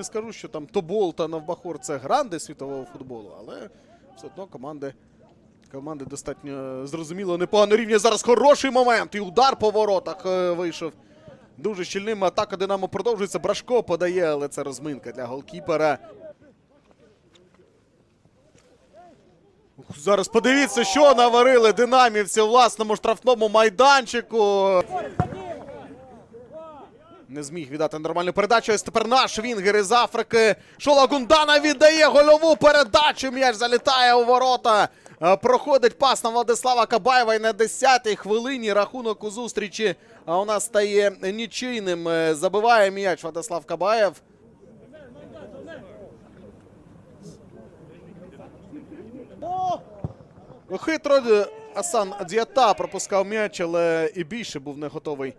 не скажу, що там Тобол та Навбахор це гранди світового футболу, але все одно команди. Команди достатньо зрозуміло непогано рівня. Зараз хороший момент. І удар по воротах е, вийшов. Дуже щільним. Атака Динамо продовжується. Брашко подає, але це розминка для голкіпера. Зараз подивіться, що наварили динамівці у власному штрафному майданчику. Не зміг віддати нормальну передачу. Ось тепер наш Вінгер із Африки. Шола Гундана віддає гольову передачу. М'яч залітає у ворота. Е, Проходить пас на Владислава Кабаєва і на 10-й хвилині рахунок у зустрічі. А у нас стає нічийним. Е, Забиває м'яч Владислав Кабаєв. Хитро е, Асан Діата пропускав м'яч, але і більше був не готовий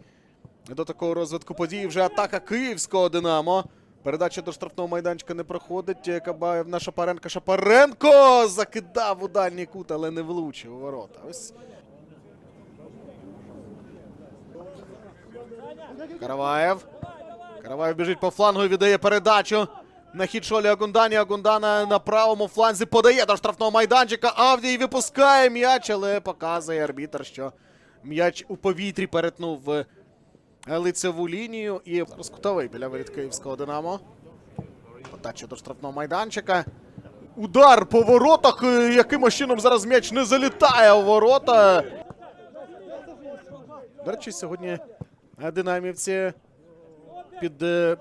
до такого розвитку подій. Вже атака київського Динамо. Передача до штрафного майданчика не проходить. Кабаєв на Шапаренка. Шапаренко закидав у дальній кут, але не влучив у ворота. Ось. Караваєв. Караваєв біжить по флангу і віддає передачу. На хід Шолі Агундані. Агундана на правому фланзі подає до штрафного майданчика. Авдій випускає м'яч, але показує арбітр, що м'яч у повітрі перетнув е, лицеву лінію. І зараз кутовий біля воріт київського Динамо. Подача до штрафного майданчика. Удар по воротах. е, Якимось чином зараз м'яч не залітає у ворота. До речі, сьогодні е, динамівці під е,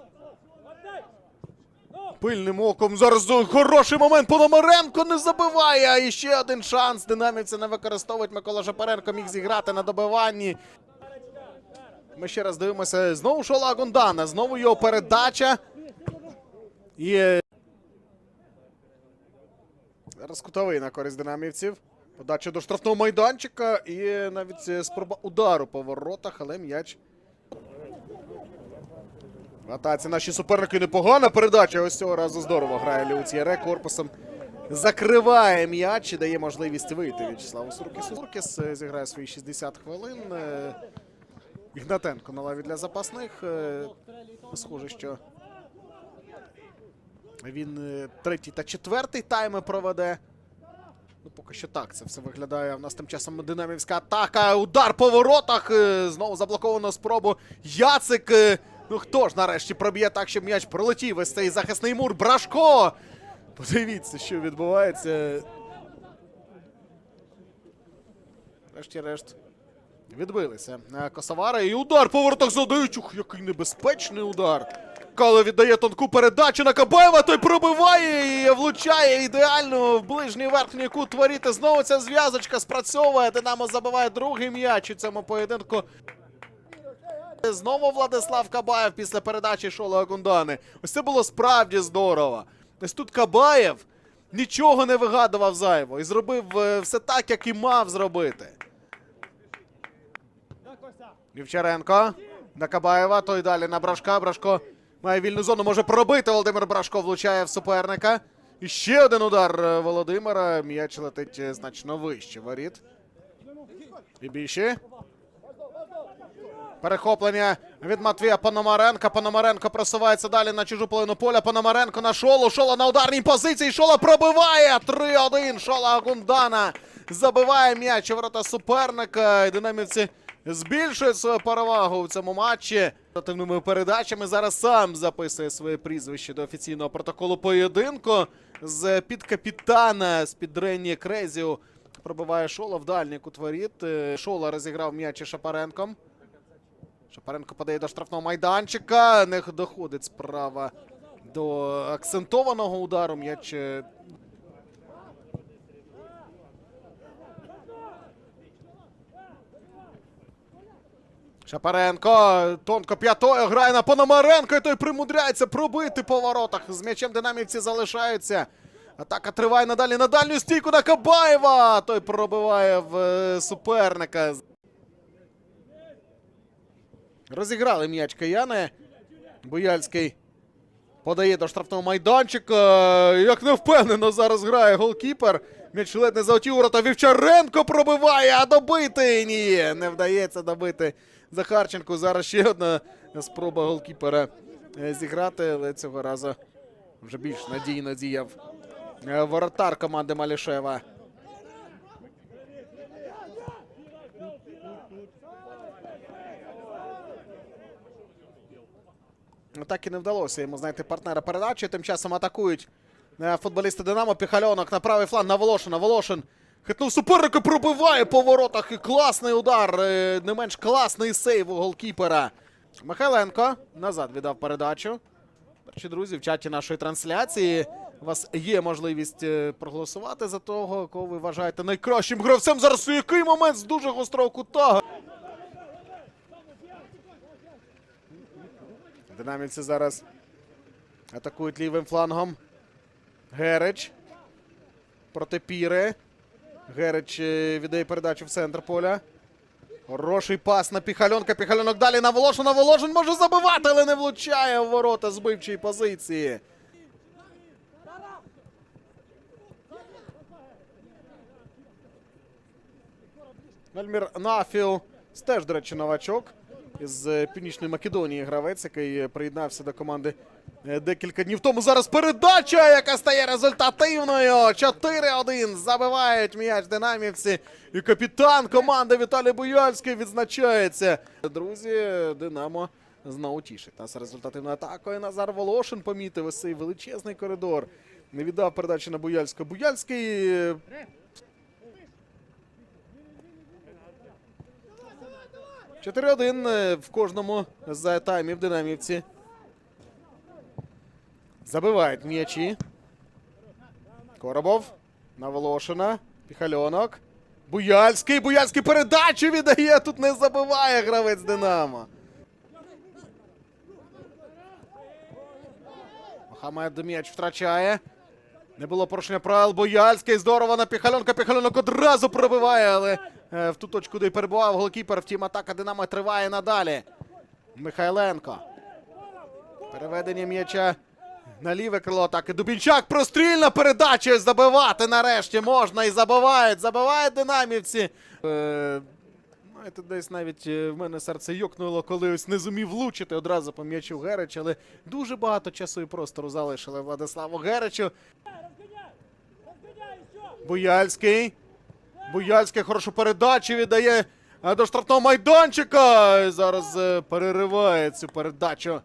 пильним оком. Зараз хороший момент. Пономаренко не забиває. І ще один шанс. Динамівці не використовують. Микола Шапаренко міг зіграти на добиванні. Ми ще раз дивимося. Знову Шола Гундана. Знову його передача. І е, зараз кутовий на користь динамівців. Подача до штрафного майданчика. І навіть е, спроба удару по воротах, але м'яч. Атаці наші суперники непогана передача. Ось цього разу здорово грає Люцієре корпусом. Закриває м'яч і дає можливість вийти В'ячеславу Суркісу. Суркіс е, зіграє свої 60 хвилин. Ігнатенко на лаві для запасних. Е, Схоже, що він е, третій та четвертий тайми проведе. Ну, поки що так це все виглядає. У нас тим часом динамівська атака. Удар по воротах. е, Знову заблоковано спробу. Яцик. Ну хто ж нарешті проб'є так, щоб м'яч пролетів ось цей захисний мур. Брашко! Подивіться, що відбувається. Врешті-решт. Відбилися е, Косовари. І удар по воротах задають. Ух, який небезпечний удар. Кале віддає тонку передачу на Кабаєва, той пробиває і влучає ідеально в ближній верхній кут творіти. Знову ця зв'язочка спрацьовує. Динамо забиває другий м'яч у цьому поєдинку. Знову Владислав Кабаєв після передачі Шола Гундани. Ось це було справді здорово. Ось тут Кабаєв нічого не вигадував зайво і зробив е, все так, як і мав зробити. Вівчаренко на Кабаєва, той далі на Брашка. Брашко має вільну зону, може пробити. Володимир Брашко влучає в суперника. І ще один удар Володимира. М'яч летить е, значно вище воріт. І більше. Перехоплення від Матвія Пономаренка. Пономаренко просувається далі на чужу половину поля. Пономаренко на шолу. Шола на ударній позиції. Шола пробиває. 3-1. Шола Гундана забиває м'яч ворота суперника. І Динамівці збільшують свою перевагу в цьому матчі. Активними передачами зараз сам записує своє прізвище до офіційного протоколу поєдинку. З під капітана з під Ренні Крезіо пробиває Шола в дальній кут воріт. Е, Шола розіграв м'яч Шапаренком. Шапаренко подає до штрафного майданчика. Не доходить справа до акцентованого удару. М'яч. Шапаренко тонко п'ятою грає на Пономаренко, і той примудряється пробити по воротах. З м'ячем динамівці залишаються. Атака триває надалі на дальню стійку на Кабаєва. Той пробиває в е, суперника. Розіграли м'яч кияни. Бояльський подає до штрафного майданчика. Як невпевнено зараз грає голкіпер. М'яч ледь не залетів ворота. Вівчаренко пробиває, а добити ні. Не вдається добити Захарченку. Зараз ще одна спроба голкіпера е, зіграти, але цього разу Вже більш надійно діяв е, воротар команди Малішева. Ну, Так і не вдалося йому знайти партнера передачі. Тим часом атакують е, футболісти Динамо. Піхальонок на правий фланг на Волошина. Волошин хитнув суперника, пробиває по воротах. І класний удар. е, Не менш класний сейв у голкіпера. Михайленко назад віддав передачу. Речі, друзі, в чаті нашої трансляції у вас є можливість е, проголосувати за того, кого ви вважаєте найкращим гравцем. Зараз у який момент з дуже гострого кута. Динамівці зараз атакують лівим флангом. Герич. Проти Піри. Герич е, віддає передачу в центр поля. Хороший пас на Піхальонка. Піхальонок далі на Волошина. Волошин може забивати, але не влучає в ворота збивчої позиції. Вельмір Нафіл. Теж, до речі, новачок е, Північної Македонії гравець, який е, приєднався до команди е, декілька днів тому. Зараз передача, яка стає результативною. 4-1. Забивають м'яч динамівці. І капітан команди Віталій Буяльський відзначається. Друзі, Динамо знову тішить нас результативною атакою. Назар Волошин помітив ось цей величезний коридор. Не віддав передачу на Буяльського. Буяльський е, Чотири 1 е, в кожному з таймів динамівці. Забивають м'ячі. Коробов. На Волошина. Піхальонок. Буяльський. Буяльський передачу віддає. Тут не забиває гравець Динамо. Мохамед м'яч втрачає. Не було порушення правил. Бояльський здорово на Піхальонка. Піхальонок одразу пробиває, але в ту точку, де перебував голкіпер. Втім, атака Динамо триває надалі. Михайленко. Переведення м'яча на ліве крило атаки. Дубінчак прострільна передача. Забивати нарешті можна і забивають. Забивають динамівці. Е, Знаєте, десь навіть е, в мене серце йокнуло, коли ось не зумів влучити одразу по м'ячу Герич, але дуже багато часу і простору залишили Владиславу Геричу. Буяльський. Буяльський хорошу передачу віддає е, до штрафного майданчика. І Зараз е, перериває цю передачу.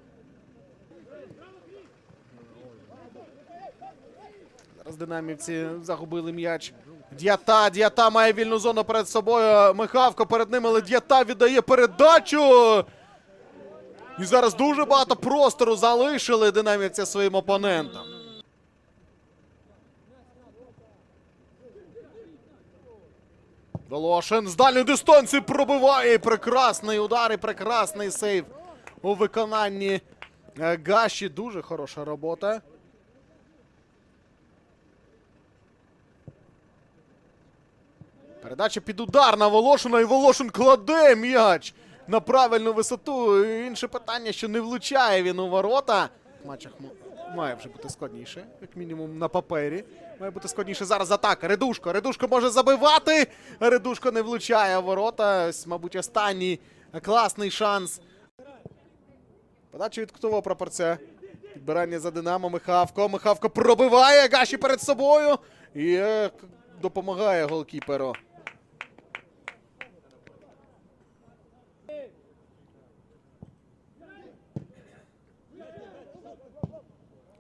Зараз динамівці загубили м'яч. Д'ята, Д'ята має вільну зону перед собою. Михавко перед ним, але Д'ята віддає передачу. І зараз дуже багато простору залишили динамівці своїм опонентам. Волошин з дальньої дистанції пробиває. Прекрасний удар і прекрасний сейв у виконанні е, Гаші. Дуже хороша робота. Передача під удар на Волошина, і Волошин кладе м'яч на правильну висоту. Інше питання, що не влучає він у ворота. В матчах має вже бути складніше, як мінімум на папері. Має бути складніше зараз атака. Редушко. Редушко може забивати. Редушко не влучає ворота. Ось, мабуть, останній класний шанс. Подача від кутового прапорця. Підбирання за Динамо. Михавко. Михавко пробиває Гаші перед собою. І е, допомагає голкіперу.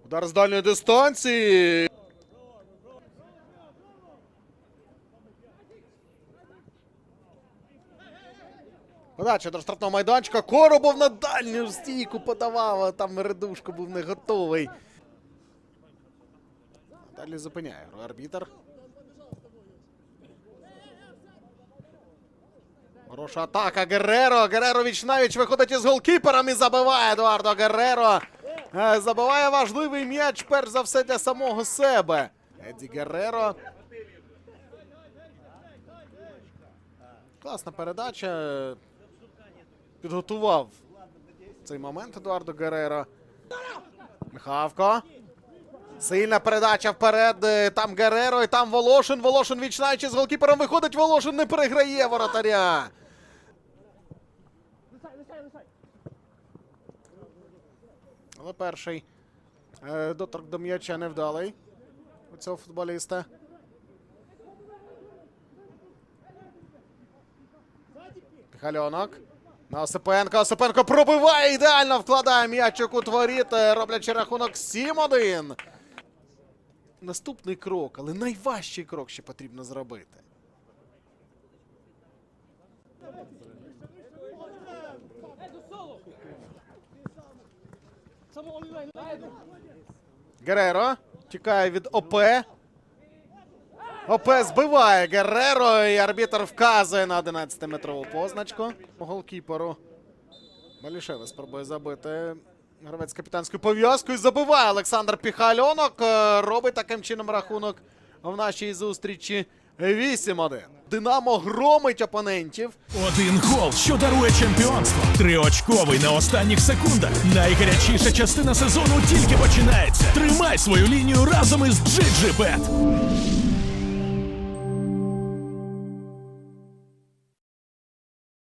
Удар з дальньої дистанції. Подача до штрафного майданчика. Коробов на дальню стійку подавав, а там Редушко був не готовий. Далі зупиняє арбітер. Хороша атака Герреро. Віч навіч виходить із голкіпером і забиває Едуардо Герреро. Е, Забиває важливий м'яч, перш за все для самого себе. Еді Герреро. Класна передача. Підготував цей момент Едуардо Герреро. Михавко. Сильна передача вперед. Е, Там Гереро і там Волошин. Волошин вічнаючи з голкіпером виходить. Волошин не переграє воротаря. Але перший Е, Доторк до м'яча невдалий у цього футболіста. Михальонок. На Осипенко. Осипенко пробиває ідеально, вкладає м'ячик у воріт, е, роблячи рахунок 7-1. Наступний крок, але найважчий крок ще потрібно зробити. Гереро тікає від ОП. ОП збиває Гереро, і арбітр вказує на 11-метрову позначку. Голкіперу. Малішеве спробує забити. Гравець капітанською пов'язкою забиває Олександр Піхальонок. Е, Робить таким чином рахунок в нашій зустрічі 8-1. Динамо громить опонентів. Один гол, що дарує чемпіонство. Триочковий на останніх секундах. Найгарячіша частина сезону тільки починається. Тримай свою лінію разом із GGBet.